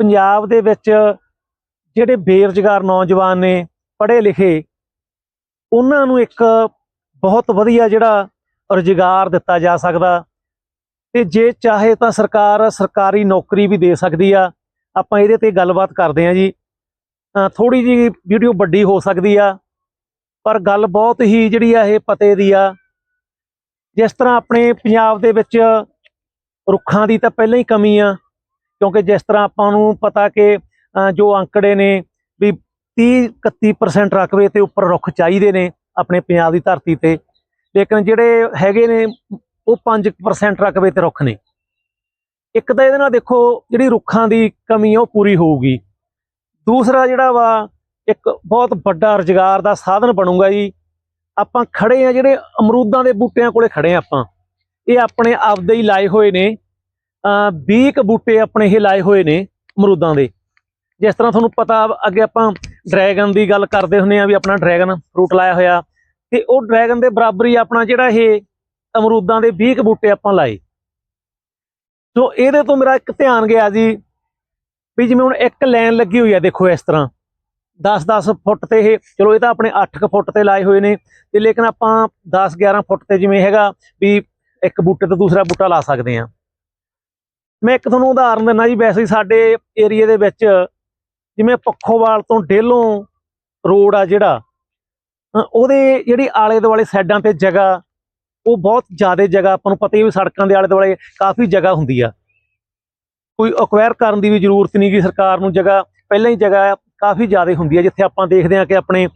ਪੰਜਾਬ ਦੇ ਵਿੱਚ ਜਿਹੜੇ ਬੇਰੁਜ਼ਗਾਰ ਨੌਜਵਾਨ ਨੇ, ਪੜ੍ਹੇ ਲਿਖੇ, ਉਹਨਾਂ ਨੂੰ ਇੱਕ ਬਹੁਤ ਵਧੀਆ ਜਿਹੜਾ ਰੁਜ਼ਗਾਰ ਦਿੱਤਾ ਜਾ ਸਕਦਾ। ਤੇ ਜੇ ਚਾਹੇ ਤਾਂ ਸਰਕਾਰ ਸਰਕਾਰੀ ਨੌਕਰੀ ਵੀ ਦੇ ਸਕਦੀ ਆ। ਆਪਾਂ ਇਹਦੇ ਤੇ ਗੱਲਬਾਤ ਕਰਦੇ ਹਾਂ ਜੀ। ਥੋੜੀ ਜੀ ਵੀਡੀਓ ਵੱਡੀ ਹੋ ਸਕਦੀ ਆ, ਪਰ ਗੱਲ ਬਹੁਤ ਹੀ ਜਿਹੜੀ ਆ ਇਹ ਪਤੇ ਦੀ ਆ। ਜਿਸ ਤਰ੍ਹਾਂ ਆਪਣੇ ਪੰਜਾਬ ਦੇ ਵਿੱਚ ਰੁੱਖਾਂ ਦੀ ਤਾਂ ਪਹਿਲਾਂ ਹੀ ਕਮੀ ਆ। ਕਿਉਂਕਿ ਜਿਸ ਤਰ੍ਹਾਂ ਆਪਾਂ ਨੂੰ ਪਤਾ ਕਿ ਜੋ ਅੰਕੜੇ ਨੇ ਵੀ 30 31% ਰਕਬੇ ਤੇ ਉੱਪਰ ਰੁੱਖ ਚਾਹੀਦੇ ਨੇ ਆਪਣੇ ਪੰਜਾਬ ਦੀ ਧਰਤੀ ਤੇ, ਲੇਕਿਨ ਜਿਹੜੇ ਹੈਗੇ ਨੇ, ਉਹ 5% ਰਕਬੇ ਤੇ ਰੁੱਖ ਨੇ। ਇੱਕ ਤਾਂ ਇਹਦੇ ਨਾਲ ਦੇਖੋ, ਜਿਹੜੀ ਰੁੱਖਾਂ ਦੀ ਕਮੀ ਆ, ਉਹ ਪੂਰੀ ਹੋਊਗੀ। ਦੂਸਰਾ ਜਿਹੜਾ ਵਾ, ਇੱਕ ਬਹੁਤ ਵੱਡਾ ਰੁਜ਼ਗਾਰ ਦਾ ਸਾਧਨ ਬਣੂਗਾ ਜੀ। ਆਪਾਂ ਖੜੇ ਆ ਜਿਹੜੇ ਅਮਰੂਦਾਂ ਦੇ ਬੂਟਿਆਂ ਕੋਲੇ ਖੜੇ ਆ ਆਪਾਂ। ਇਹ ਆਪਣੇ ਆਪਦੇ ਹੀ ਲਾਏ ਹੋਏ ਨੇ। 20 ਕ ਬੂਟੇ ਆਪਣੇ ਇਹ ਲਾਏ ਹੋਏ ਨੇ ਅਮਰੂਦਾਂ ਦੇ। ਜਿਸ ਤਰ੍ਹਾਂ ਤੁਹਾਨੂੰ ਪਤਾ ਅੱਗੇ ਆਪਾਂ ਡਰੈਗਨ ਦੀ ਗੱਲ ਕਰਦੇ ਹੁੰਦੇ ਆ ਵੀ ਆਪਣਾ ਡਰੈਗਨ ਫਰੂਟ ਲਾਇਆ ਹੋਇਆ। ਤੇ ਉਹ ਡਰੈਗਨ ਦੇ ਬਰਾਬਰ ਹੀ ਆਪਣਾ ਜਿਹੜਾ ਇਹ ਅਮਰੂਦਾਂ ਦੇ 20 ਕ ਬੂਟੇ ਆਪਾਂ ਲਾਏ। ਸੋ ਇਹਦੇ ਤੋਂ ਮੇਰਾ ਇੱਕ ਧਿਆਨ ਗਿਆ ਜੀ ਵੀ ਜਿਵੇਂ ਹੁਣ ਇੱਕ ਲਾਈਨ ਲੱਗੀ ਹੋਈ ਆ, ਦੇਖੋ ਇਸ ਤਰ੍ਹਾਂ। 10-10 ਫੁੱਟ ਤੇ ਇਹ, ਚਲੋ ਇਹ ਤਾਂ ਆਪਣੇ 8 ਫੁੱਟ ਤੇ ਲਾਏ ਹੋਏ ਨੇ। ਤੇ ਲੇਕਿਨ ਆਪਾਂ 10-11 ਫੁੱਟ ਤੇ ਜਿਵੇਂ ਹੈਗਾ ਵੀ ਇੱਕ ਬੂਟੇ ਤੋਂ ਦੂਸਰਾ ਬੂਟਾ ਲਾ ਸਕਦੇ ਆ ਮੈਂ ਇੱਕ ਤੁਹਾਨੂੰ ਉਦਾਹਰਨ ਦਿੰਦਾ ਜੀ, ਵੈਸੇ ਹੀ ਸਾਡੇ ਏਰੀਏ ਦੇ ਵਿੱਚ ਜਿਵੇਂ ਪੱਖੋਵਾਲ ਤੋਂ ਡੇਲੋਂ ਰੋਡ ਆ ਜਿਹੜਾ ਉਹਦੇ ਜਿਹੜੀ ਆਲੇ ਦੁਆਲੇ ਸਾਈਡਾਂ ਤੇ ਜਗ੍ਹਾ, ਉਹ ਬਹੁਤ ਜ਼ਿਆਦਾ ਜਗ੍ਹਾ, ਆਪਾਂ ਨੂੰ ਪਤਾ ਹੀ ਵੀ ਸੜਕਾਂ ਦੇ ਆਲੇ ਦੁਆਲੇ ਕਾਫੀ ਜਗ੍ਹਾ ਹੁੰਦੀ ਆ। ਕੋਈ ਅਕਵਾਇਰ ਕਰਨ ਦੀ ਵੀ ਜ਼ਰੂਰਤ ਨਹੀਂ ਕਿ ਸਰਕਾਰ ਨੂੰ, ਜਗ੍ਹਾ ਪਹਿਲਾਂ ਹੀ ਜਗ੍ਹਾ ਕਾਫੀ ਜ਼ਿਆਦਾ ਹੁੰਦੀ ਹੈ ਜਿੱਥੇ ਆਪਾਂ ਦੇਖਦੇ ਹਾਂ ਕਿ ਆਪਣੇ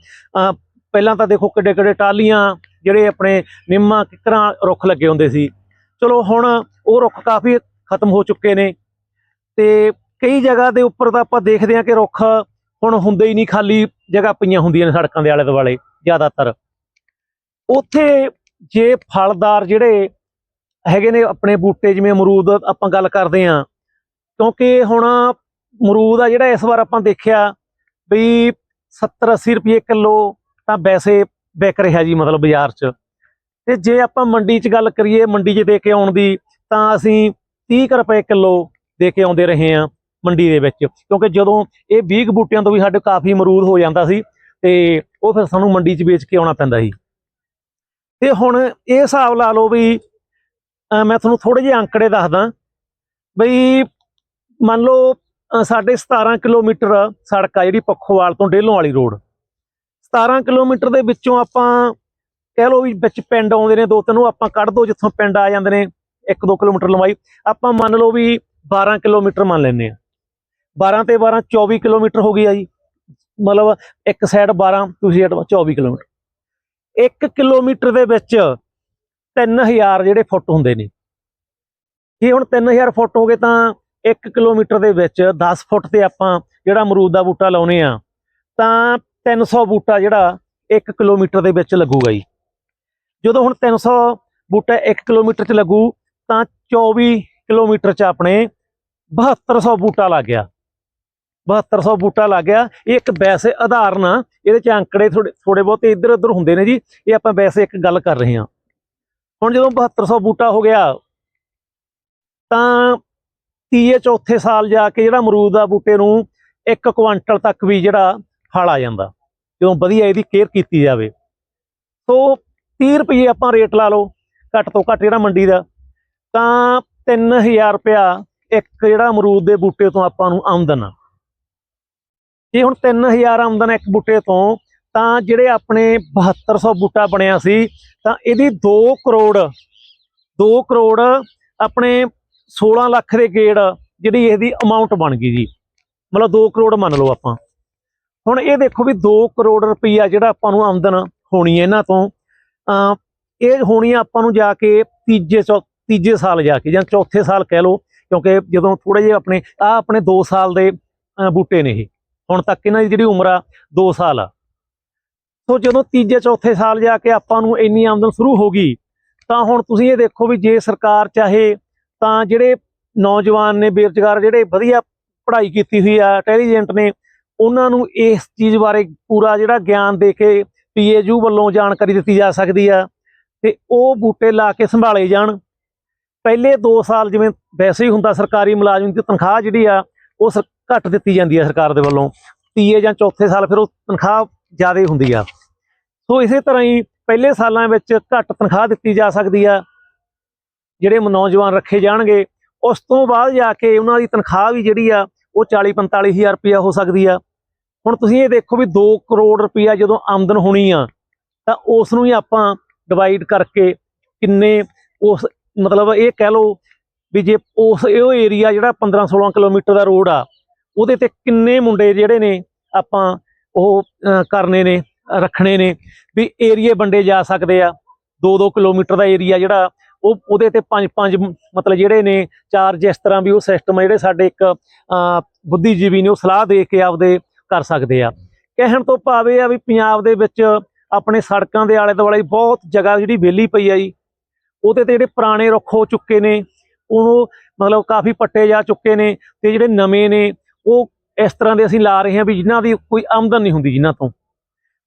ਪਹਿਲਾਂ ਤਾਂ ਦੇਖੋ ਕਿੱਡੇ ਕਿੱਡੇ ਟਾਲੀਆਂ ਜਿਹੜੇ ਆਪਣੇ ਨਿੰਮਾਂ ਕਿਕਰਾਂ ਰੁੱਖ ਲੱਗੇ ਹੁੰਦੇ ਸੀ। ਚਲੋ ਹੁਣ ਉਹ ਰੁੱਖ ਕਾਫੀ ਖਤਮ ਹੋ ਚੁੱਕੇ ਨੇ। ਤੇ ਕਈ ਜਗ੍ਹਾ ਦੇ ਉੱਪਰ ਤਾਂ ਆਪਾਂ ਦੇਖਦੇ ਹਾਂ ਕਿ ਰੁੱਖ ਹੁਣ ਹੁੰਦੇ ਹੀ ਨਹੀਂ, ਖਾਲੀ ਜਗ੍ਹਾ ਪਈਆਂ ਹੁੰਦੀਆਂ ਨੇ ਸੜਕਾਂ ਦੇ ਆਲੇ ਦੁਆਲੇ, ਜ਼ਿਆਦਾਤਰ। ਉੱਥੇ ਜੇ ਫਲਦਾਰ ਜਿਹੜੇ ਹੈਗੇ ਨੇ ਆਪਣੇ ਬੂਟੇ, ਜਿਵੇਂ ਅਮਰੂਦ ਆਪਾਂ ਗੱਲ ਕਰਦੇ ਹਾਂ, ਕਿਉਂਕਿ ਹੁਣ ਅਮਰੂਦ ਆ ਜਿਹੜਾ ਇਸ ਵਾਰ ਆਪਾਂ ਦੇਖਿਆ ਵੀ 70 80 ਰੁਪਏ ਕਿਲੋ ਤਾਂ ਵੈਸੇ ਵਿਕ ਰਿਹਾ ਜੀ ਮਤਲਬ ਬਾਜ਼ਾਰ 'ਚ। ਤੇ ਜੇ ਆਪਾਂ ਮੰਡੀ 'ਚ ਗੱਲ ਕਰੀਏ, ਮੰਡੀ 'ਚ ਦੇ ਕੇ ਆਉਣ ਦੀ, ਤਾਂ ਅਸੀਂ 30 ਕੁ ਰੁਪਏ ਕਿਲੋ ਦੇ ਕੇ ਆਉਂਦੇ ਰਹੇ ਹਾਂ ਮੰਡੀ ਦੇ ਵਿੱਚ। ਕਿਉਂਕਿ ਜਦੋਂ ਇਹ 20 ਬੂਟਿਆਂ ਤੋਂ ਵੀ ਸਾਡੇ ਕਾਫੀ ਅਮਰੂਦ ਹੋ ਜਾਂਦਾ ਸੀ ਤੇ ਉਹ ਫਿਰ ਸਾਨੂੰ ਮੰਡੀ 'ਚ ਵੇਚ ਕੇ ਆਉਣਾ ਪੈਂਦਾ ਸੀ। ਤੇ ਹੁਣ ਇਹ ਹਿਸਾਬ ਲਾ ਲਓ ਵੀ ਮੈਂ ਤੁਹਾਨੂੰ ਥੋੜੇ ਜਿਹੇ ਅੰਕੜੇ ਦੱਸਦਾ ਬਈ, ਮੰਨ ਲਓ ਸਾਡੇ 17 ਕਿਲੋਮੀਟਰ ਸੜਕ ਆ ਜਿਹੜੀ ਪੱਖੋਵਾਲ ਤੋਂ ਡੇਲੋਂ ਵਾਲੀ ਰੋਡ। 17 ਕਿਲੋਮੀਟਰ ਦੇ ਵਿੱਚੋਂ ਆਪਾਂ ਕਹਿ ਲਓ ਵੀ ਵਿੱਚ ਪਿੰਡ ਆਉਂਦੇ ਨੇ, ਦੋ ਤਿੰਨ ਉਹ ਆਪਾਂ ਕੱਢ ਦੋ ਜਿੱਥੋਂ ਪਿੰਡ ਆ ਜਾਂਦੇ ਨੇ। 1-2 ਕਿਲੋਮੀਟਰ ਲੰਬਾਈ। ਆਪਾਂ ਮੰਨ ਲਓ ਵੀ 12 ਕਿਲੋਮੀਟਰ ਮੰਨ ਲੈਂਦੇ ਆ 12 ਤੇ 12 24 ਕਿਲੋਮੀਟਰ ਹੋ ਗਿਆ ਜੀ। ਮਤਲਬ ਇੱਕ ਸਾਈਡ 12 ਤੁਸੀਂ ਸਾਈਡ 24 ਕਿਲੋਮੀਟਰ। 1 ਕਿਲੋਮੀਟਰ ਦੇ ਵਿੱਚ 3000 ਜਿਹੜੇ ਫੁੱਟ ਹੁੰਦੇ ਨੇ। ਜੇ ਹੁਣ 3000 ਫੁੱਟ ਹੋ ਗਏ ਤਾਂ 1 ਕਿਲੋਮੀਟਰ ਦੇ ਵਿੱਚ 10 ਫੁੱਟ ਤੇ ਆਪਾਂ ਜਿਹੜਾ ਅਮਰੂਦ ਦਾ ਬੂਟਾ ਲਾਉਨੇ ਆ, ਤਾਂ 300 ਬੂਟਾ ਜਿਹੜਾ 1 ਕਿਲੋਮੀਟਰ ਦੇ ਵਿੱਚ ਲੱਗੂਗਾ ਜੀ। ਜਦੋਂ ਹੁਣ 300 ਬੂਟਾ 1 ਕਿਲੋਮੀਟਰ ਚ ਲੱਗੂ ਤਾਂ 24 ਕਿਲੋਮੀਟਰ ਚ ਆਪਣੇ 7200 ਬੂਟਾ ਲੱਗ ਗਿਆ। 7200 ਬੂਟਾ ਲੱਗ ਗਿਆ। ਇਹ ਇੱਕ ਵੈਸੇ ਆਧਾਰਨ ਆ, ਇਹਦੇ ਚ ਅੰਕੜੇ ਥੋੜੇ ਥੋੜੇ ਬਹੁਤੇ ਇੱਧਰ ਉੱਧਰ ਹੁੰਦੇ ਨੇ ਜੀ। ਇਹ ਆਪਾਂ ਵੈਸੇ ਇੱਕ ਗੱਲ ਕਰ ਰਹੇ ਹਾਂ। ਹੁਣ ਜਦੋਂ 7200 ਬੂਟਾ ਹੋ ਗਿਆ, ਤਾਂ ਤੀਏ ਚੌਥੇ ਸਾਲ ਜਾ ਕੇ ਜਿਹੜਾ ਅਮਰੂਦ ਦਾ ਬੂਟੇ ਨੂੰ 1 ਕੁਆਂਟਲ ਤੱਕ ਵੀ ਜਿਹੜਾ ਫਲ ਆ ਜਾਂਦਾ, ਜਦੋਂ ਵਧੀਆ ਇਹਦੀ ਕੇਅਰ ਕੀਤੀ ਜਾਵੇ। ਸੋ 30 ਰੁਪਏ ਆਪਾਂ ਰੇਟ ਲਾ ਲਓ, ਘੱਟ ਤੋਂ ਘੱਟ ਜਿਹੜਾ ਮੰਡੀ ਦਾ। ਤਾਂ 3000 ਰੁਪਇਆ ਇੱਕ ਜਿਹੜਾ ਅਮਰੂਦ ਦੇ ਬੂਟੇ ਤੋਂ ਆਪਾਂ ਨੂੰ ਆਮਦਨ ਆ। ਜੇ ਹੁਣ 3000 ਆਮਦਨ ਇੱਕ ਬੂਟੇ ਤੋਂ, ਤਾਂ ਜਿਹੜੇ ਆਪਣੇ 7200 ਬੂਟਾ ਬਣਿਆ ਸੀ, ਤਾਂ ਇਹਦੀ 2 ਕਰੋੜ 2 ਕਰੋੜ ਆਪਣੇ 16 ਲੱਖ ਦੇ ਗੇੜ ਜਿਹੜੀ ਇਹਦੀ ਅਮਾਉਂਟ ਬਣ ਗਈ ਜੀ। ਮਤਲਬ 2 ਕਰੋੜ ਮੰਨ ਲਓ ਆਪਾਂ। ਹੁਣ ਇਹ ਦੇਖੋ ਵੀ 2 ਕਰੋੜ ਰੁਪਈਆ ਜਿਹੜਾ ਆਪਾਂ ਨੂੰ ਆਮਦਨ ਹੋਣੀ ਹੈ ਇਹਨਾਂ ਤੋਂ ਇਹ ਹੋਣੀ ਆਪਾਂ ਨੂੰ ਜਾ ਕੇ ਤੀਜੇ ਚੌ ਤੀਜੇ ਸਾਲ ਜਾ ਕੇ ਜਾਂ ਚੌਥੇ ਸਾਲ ਕਹਿ ਲਓ, ਕਿਉਂਕਿ ਜਦੋਂ ਥੋੜੇ ਜਿਹੇ ਆਪਣੇ ਆ ਆਪਣੇ 2 ਸਾਲ ਦੇ ਬੂਟੇ ਨੇ ਇਹ। ਹੁਣ ਤੱਕ ਇਹਨਾਂ ਦੀ ਜਿਹੜੀ ਉਮਰ ਆ 2 ਸਾਲ ਆ। ਸੋ ਜਦੋਂ ਤੀਜੇ, ਚੌਥੇ ਸਾਲ ਜਾ ਕੇ ਆਪਾਂ ਨੂੰ ਇੰਨੀ ਆਮਦਨ ਸ਼ੁਰੂ ਹੋ ਗਈ, ਤਾਂ ਹੁਣ ਤੁਸੀਂ ਇਹ ਦੇਖੋ ਵੀ ਜੇ ਸਰਕਾਰ ਚਾਹੇ, ਤਾਂ ਜਿਹੜੇ ਨੌਜਵਾਨ ਨੇ, ਬੇਰੁਜ਼ਗਾਰ ਜਿਹੜੇ ਵਧੀਆ ਪੜ੍ਹਾਈ ਕੀਤੀ ਹੋਈ ਆ ਇੰਟੈਲੀਜੈਂਟ ਨੇ, ਉਹਨਾਂ ਨੂੰ ਇਸ ਚੀਜ਼ ਬਾਰੇ ਪੂਰਾ ਜਿਹੜਾ ਗਿਆਨ ਦੇ ਕੇ ਪੀਏਯੂ ਵੱਲੋਂ ਜਾਣਕਾਰੀ ਦਿੱਤੀ ਜਾ ਸਕਦੀ ਆ, ਤੇ ਉਹ ਬੂਟੇ ਲਾ ਕੇ ਸੰਭਾਲੇ ਜਾਣ। ਪਹਿਲੇ 2 ਸਾਲ ਜਿਵੇਂ ਵੈਸੇ ਹੀ ਹੁੰਦਾ ਸਰਕਾਰੀ ਮੁਲਾਜ਼ਮ ਦੀ ਤਨਖਾਹ ਜਿਹੜੀ ਆ, ਉਹ ਸਰ- ਘੱਟ ਦਿੱਤੀ ਜਾਂਦੀ ਆ ਸਰਕਾਰ ਦੇ ਵੱਲੋਂ। ਤੀਏ ਜਾਂ ਚੌਥੇ ਸਾਲ ਫਿਰ ਉਹ ਤਨਖਾਹ ਜ਼ਿਆਦਾ ਹੁੰਦੀ ਆ। ਸੋ ਇਸੇ ਤਰ੍ਹਾਂ ਹੀ ਪਹਿਲੇ ਸਾਲਾਂ ਵਿੱਚ ਘੱਟ ਤਨਖਾਹ ਦਿੱਤੀ ਜਾ ਸਕਦੀ ਆ। ਜਿਹੜੇ ਨੌਜਵਾਨ ਰੱਖੇ ਜਾਣਗੇ, ਉਸ ਤੋਂ ਬਾਅਦ ਜਾ ਕੇ ਉਹਨਾਂ ਦੀ ਤਨਖਾਹ ਵੀ ਜਿਹੜੀ ਆ, ਉਹ 40 45 ਹਜ਼ਾਰ ਰੁਪਇਆ ਹੋ ਸਕਦੀ ਆ। ਹੁਣ ਤੁਸੀਂ ਇਹ ਦੇਖੋ ਵੀ 2 ਕਰੋੜ ਰੁਪਇਆ ਜਦੋਂ ਆਮਦਨ ਹੋਣੀ ਆ, ਤਾਂ ਉਸ ਨੂੰ ਹੀ ਆਪਾਂ ਡਿਵਾਈਡ ਕਰਕੇ ਕਿੰਨੇ ਉਸ ਮਤਲਬ ਇਹ ਕਹਿ ਲਓ ਵੀ ਜੇ ਉਸ ਇਹ ਏਰੀਆ ਜਿਹੜਾ 15 16 ਕਿਲੋਮੀਟਰ ਦਾ ਰੋਡ ਆ, ਉਹਦੇ ਤੇ ਕਿੰਨੇ ਮੁੰਡੇ ਜਿਹੜੇ ਨੇ ਆਪਾਂ ਉਹ ਕਰਨੇ ਨੇ, ਰੱਖਣੇ ਨੇ, ਵੀ ਏਰੀਏ ਵੰਡੇ ਜਾ ਸਕਦੇ ਆ। 2-2 ਕਿਲੋਮੀਟਰ ਦਾ ਏਰੀਆ ਜਿਹੜਾ, ਉਹ, ਉਹਦੇ ਤੇ ਪੰਜ ਪੰਜ ਮਤਲਬ ਜਿਹੜੇ ਨੇ, ਚਾਰ ਜਿਸ ਤਰ੍ਹਾਂ ਵੀ ਉਹ ਸਿਸਟਮ ਜਿਹੜੇ ਸਾਡੇ ਇੱਕ ਬੁੱਧੀਜੀਵੀ ਨੇ ਉਹ ਸਲਾਹ ਦੇ ਕੇ ਆਪਦੇ ਕਰ ਸਕਦੇ ਆ। ਕਹਿਣ ਤੋਂ ਭਾਵੇਂ ਆ ਵੀ ਪੰਜਾਬ ਦੇ ਵਿੱਚ ਆਪਣੇ ਸੜਕਾਂ ਦੇ ਆਲੇ ਦੁਆਲੇ ਬਹੁਤ ਜਗ੍ਹਾ ਜਿਹੜੀ ਵਿਹਲੀ ਪਈ ਆ ਜੀ। ਉਹਦੇ ਤੇ ਜਿਹੜੇ ਪੁਰਾਣੇ ਰੁੱਖ ਹੋ ਚੁੱਕੇ ਨੇ ਉਹ ਮਤਲਬ ਕਾਫੀ ਪੱਟੇ ਜਾ ਚੁੱਕੇ ਨੇ ਤੇ ਜਿਹੜੇ ਨਵੇਂ ਨੇ, ਉਹ ਇਸ ਤਰ੍ਹਾਂ ਦੇ ਅਸੀਂ ਲਾ ਰਹੇ ਹਾਂ ਵੀ ਜਿਨ੍ਹਾਂ ਦੀ ਕੋਈ ਆਮਦਨ ਨਹੀਂ ਹੁੰਦੀ ਜਿਨ੍ਹਾਂ ਤੋਂ।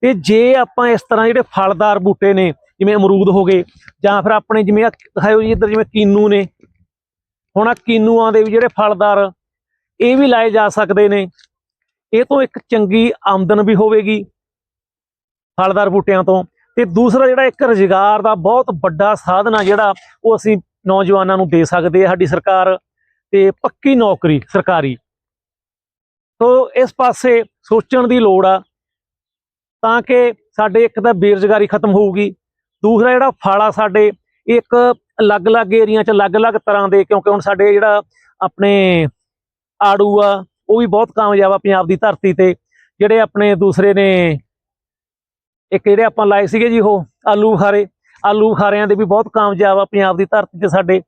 ਤੇ ਜੇ ਆਪਾਂ ਇਸ ਤਰ੍ਹਾਂ ਜਿਹੜੇ ਫਲਦਾਰ ਬੂਟੇ ਨੇ, ਜਿਵੇਂ ਅਮਰੂਦ ਹੋ ਗਏ, ਜਾਂ ਫਿਰ ਆਪਣੇ ਜਿਵੇਂ ਆਹ ਦਿਖਾਇਓ ਜੀ ਇੱਧਰ ਜਿਵੇਂ ਕੀਨੂ ਨੇ, ਹੁਣ ਆ ਕੀਨੂਆਂ ਦੇ ਵੀ ਜਿਹੜੇ ਫਲਦਾਰ, ਇਹ ਵੀ ਲਾਏ ਜਾ ਸਕਦੇ ਨੇ। ਇਹ ਤੋਂ ਇੱਕ ਚੰਗੀ ਆਮਦਨ ਵੀ ਹੋਵੇਗੀ ਫਲਦਾਰ ਬੂਟਿਆਂ ਤੋਂ। ਤੇ ਦੂਸਰਾ ਜਿਹੜਾ ਇੱਕ ਰੁਜ਼ਗਾਰ ਦਾ ਬਹੁਤ ਵੱਡਾ ਸਾਧਨ ਆ ਜਿਹੜਾ ਉਹ ਅਸੀਂ ਨੌਜਵਾਨਾਂ ਨੂੰ ਦੇ ਸਕਦੇ ਆ, ਸਾਡੀ ਸਰਕਾਰ ਤੇ ਪੱਕੀ ਨੌਕਰੀ ਸਰਕਾਰੀ। ਸੋ ਇਸ ਪਾਸੇ ਸੋਚਣ ਦੀ ਲੋੜ ਆ ਤਾਂ ਕਿ ਸਾਡੇ ਇੱਕ ਤਾਂ ਬੇਰੁਜ਼ਗਾਰੀ ਖਤਮ ਹੋਊਗੀ, ਦੂਸਰਾ ਜਿਹੜਾ ਫਲ ਆ ਸਾਡੇ ਇਹ ਇੱਕ ਅਲੱਗ-ਅਲੱਗ ਏਰੀਆ 'ਚ ਅਲੱਗ-ਅਲੱਗ ਤਰ੍ਹਾਂ ਦੇ ਕਿਉਂਕਿ ਹੁਣ ਸਾਡੇ ਜਿਹੜਾ ਆਪਣੇ ਆੜੂ ਆ, ਉਹ ਵੀ ਬਹੁਤ ਕਾਮਯਾਬ ਆ ਪੰਜਾਬ ਦੀ ਧਰਤੀ ਤੇ, ਜਿਹੜੇ ਆਪਣੇ ਦੂਸਰੇ ਨੇ ਇੱਕ ਜਿਹੜੇ ਆਪਾਂ ਲਾਏ ਸੀਗੇ ਜੀ ਉਹ ਆਲੂ ਬੁਖਾਰੇ, ਆਲੂ ਬੁਖਾਰਿਆਂ ਦੇ ਵੀ ਬਹੁਤ ਕਾਮਯਾਬ ਆ ਪੰਜਾਬ ਦੀ ਧਰਤੀ ਤੇ ਸਾਡੇ।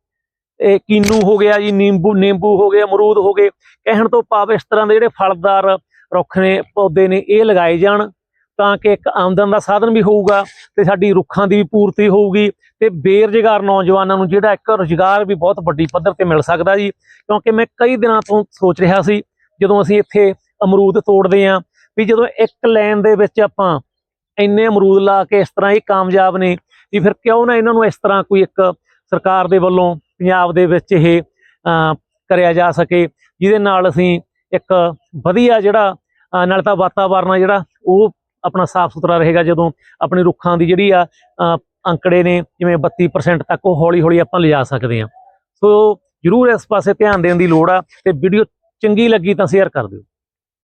ਇਹ ਕੀਨੂ ਹੋ ਗਿਆ ਜੀ, ਨਿੰਬੂ ਨਿੰਬੂ ਹੋ ਗਏ, ਅਮਰੂਦ ਹੋ ਗਏ। ਕਹਿਣ ਤੋਂ ਭਾਵ ਇਸ ਤਰ੍ਹਾਂ ਦੇ ਜਿਹੜੇ ਫਲਦਾਰ ਰੁੱਖ ਨੇ, ਪੌਦੇ ਨੇ, ਇਹ ਲਗਾਏ ਜਾਣ ਤਾਂ ਕਿ ਇੱਕ ਆਮਦਨ ਦਾ ਸਾਧਨ ਵੀ ਹੋਊਗਾ ਤੇ ਸਾਡੀ ਰੁੱਖਾਂ ਦੀ ਵੀ ਪੂਰਤੀ ਹੋਊਗੀ ਤੇ ਬੇਰੁਜ਼ਗਾਰ ਨੌਜਵਾਨਾਂ ਨੂੰ ਜਿਹੜਾ ਇੱਕ ਰੁਜ਼ਗਾਰ ਵੀ ਬਹੁਤ ਵੱਡੀ ਪੱਧਰ ਤੇ ਮਿਲ ਸਕਦਾ ਜੀ। ਕਿਉਂਕਿ ਮੈਂ ਕਈ ਦਿਨਾਂ ਤੋਂ ਸੋਚ ਰਿਹਾ ਸੀ, ਜਦੋਂ ਅਸੀਂ ਇੱਥੇ ਅਮਰੂਦ ਤੋੜਦੇ ਆਂ ਵੀ ਜਦੋਂ ਇੱਕ ਲਾਈਨ ਦੇ ਵਿੱਚ ਆਪਾਂ ਇੰਨੇ ਅਮਰੂਦ ਲਾ ਕੇ ਇਸ ਤਰ੍ਹਾਂ ਇਹ ਕਾਮਯਾਬ ਨੇ ਵੀ ਫਿਰ ਕਿਉਂ ਨਾ ਇਹਨਾਂ ਨੂੰ ਇਸ ਤਰ੍ਹਾਂ ਕੋਈ ਇੱਕ ਸਰਕਾਰ ਦੇ ਵੱਲੋਂ ਪੰਜਾਬ ਦੇ ਵਿੱਚ ਇਹ ਕਰਿਆ ਜਾ ਸਕੇ ਜਿਹਦੇ ਨਾਲ ਅਸੀਂ ਇੱਕ ਵਧੀਆ ਜਿਹੜਾ ਅਹ, ਨਾਲ ਤਾਂ ਵਾਤਾਵਰਨ ਆ ਜਿਹੜਾ ਉਹ ਆਪਣਾ ਸਾਫ਼ ਸੁਥਰਾ ਰਹੇਗਾ ਜਦੋਂ ਆਪਣੀ ਰੁੱਖਾਂ ਦੀ ਜਿਹੜੀ ਆ ਅੰਕੜੇ ਨੇ ਜਿਵੇਂ 32% ਤੱਕ ਉਹ ਹੌਲੀ ਹੌਲੀ ਆਪਾਂ ਲਿਜਾ ਸਕਦੇ ਹਾਂ। ਸੋ ਜਰੂਰ ਇਸ ਪਾਸੇ ਧਿਆਨ ਦੇਣ ਦੀ ਲੋੜ ਆ ਤੇ ਵੀਡੀਓ ਚੰਗੀ ਲੱਗੀ ਤਾਂ ਸ਼ੇਅਰ ਕਰ ਦਿਓ।